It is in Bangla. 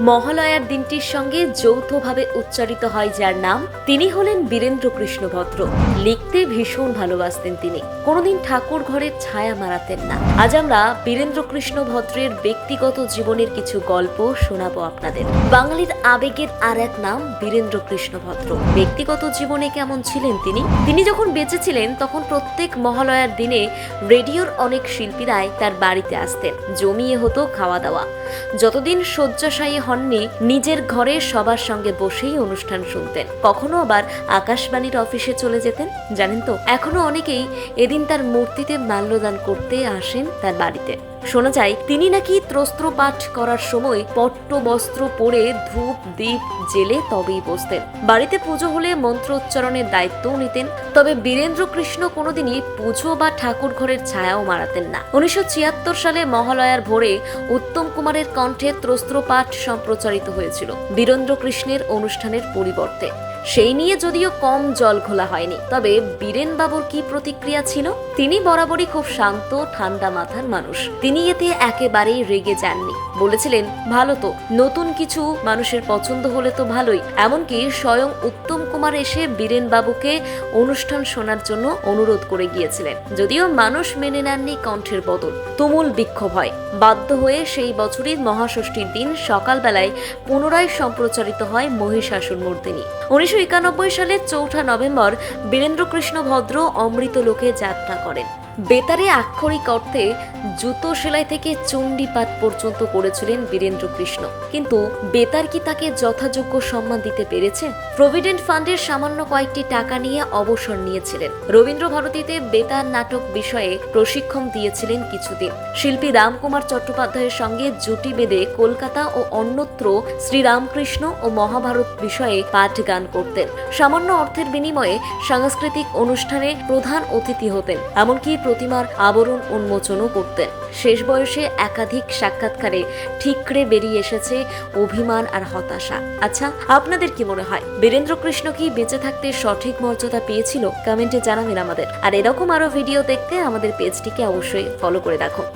মহালয়ার দিনটির সঙ্গে যৌথভাবে উচ্চারিত হয় যার নাম, তিনি হলেন বীরেন্দ্র কৃষ্ণ ভদ্র লিখতে ভীষণ ভালোবাসতেন তিনি। কোনোদিন ঠাকুর ঘরের ছায়া মারাতেন না। আজ আমরা বীরেন্দ্র কৃষ্ণ ভদ্রের ব্যক্তিগত জীবনের কিছু গল্প শোনাবো আপনাদের। বাঙালির আবেগের আর এক নাম, বীরেন্দ্র কৃষ্ণ ভদ্র ব্যক্তিগত জীবনে কেমন ছিলেন তিনি? তিনি যখন বেঁচে ছিলেন তখন প্রত্যেক মহালয়ার দিনে রেডিওর অনেক শিল্পীরাই তার বাড়িতে আসতেন। জমিয়ে হতো খাওয়া দাওয়া। যতদিন শয্যাশায়ী হননি, নিজের ঘরে সবার সঙ্গে বসেই অনুষ্ঠান শুনতেন। কখনো আবার আকাশবাণীর অফিসে চলে যেতেন, জানেন তো? এখনও অনেকেই এদিন তার মূর্তিতে মাল্যদান করতে আসেন তার বাড়িতে। শোনা যায়, তিনি নাকি ত্রস্ত্র পাঠ করার সময় পট্ট বস্ত্র পরে ধূপ, দীপ জেলে তবেই বসতেন। বাড়িতে পুজো হলে মন্ত্র উচ্চারণের দায়িত্বও নিতেন, তবে বীরেন্দ্র কৃষ্ণ কোনোদিনই পুজো বা ঠাকুর ঘরের ছায়াও মারাতেন না। উনিশশো ছিয়াত্তর সালে মহালয়ার ভোরে উত্তম কুমারের কণ্ঠে ত্রস্ত্র পাঠ সম্প্রচারিত হয়েছিল বীরেন্দ্র কৃষ্ণের অনুষ্ঠানের পরিবর্তে। সেই নিয়ে যদিও কম জল খোলা হয়নি, তবে বীরেন বাবুর কি প্রতিক্রিয়া ছিল? তিনি বরাবরই খুব শান্ত, ঠান্ডা মাথার মানুষ। তিনি এতে একেবারেই রেগে যাননি। বলেছিলেন, ভালো তো, নতুন কিছু মানুষের পছন্দ হলে তো ভালোই। এমনকি স্বয়ং উত্তম কুমার এসে বীরেন বাবুকে অনুষ্ঠান শোনার জন্য অনুরোধ করে গিয়েছিলেন। যদিও মানুষ মেনে নেননি কণ্ঠের বদল। তুমুল বিক্ষোভ হয়। বাধ্য হয়ে সেই বছরই মহাষষ্ঠীর দিন সকালবেলায় পুনরায় সম্প্রচারিত হয় মহিষাসুর মর্দিনী উনিশশো একানব্বই সালের চৌঠা নভেম্বর বীরেন্দ্র কৃষ্ণ ভদ্র অমৃত লোকে যাত্রা করেন। বেতারে আক্ষরিক অর্থে জুতো সেলাই থেকে চণ্ডীপাঠ পর্যন্ত করেছিলেন বীরেন্দ্র কৃষ্ণ। কিন্তু বেতার কি তাকে যথাযোগ্য সম্মান দিতে পেরেছে? প্রভিডেন্ট ফান্ডের সামান্য কয়েকটি টাকা নিয়ে অবসর নিয়েছিলেন। রবীন্দ্র ভারতীতে বেতার নাটক বিষয়ে প্রশিক্ষণ দিয়েছিলেন কিছুদিন। শিল্পী রামকুমার চট্টোপাধ্যায়ের সঙ্গে জুটি বেঁধে কলকাতা ও অন্যত্র শ্রীরামকৃষ্ণ ও মহাভারত বিষয়ে পাঠ গান করতেন। সামান্য অর্থের বিনিময়ে সাংস্কৃতিক অনুষ্ঠানে প্রধান অতিথি হতেন। এমনকি প্রতিমার আবরণ উন্মোচনও করতেন। শেষ বয়সে একাধিক সাক্ষাৎকারে ঠিকরে বেরিয়ে এসেছে অভিমান আর হতাশা। আচ্ছা আপনাদের কি মনে হয় বীরেন্দ্র কৃষ্ণ কি বেঁচে থাকতে সঠিক মর্যাদা পেয়েছিল? কমেন্টে জানাবেন আমাদের। আর এরকম আরও ভিডিও দেখতে আমাদের পেজটিকে অবশ্যই ফলো করে রাখুন।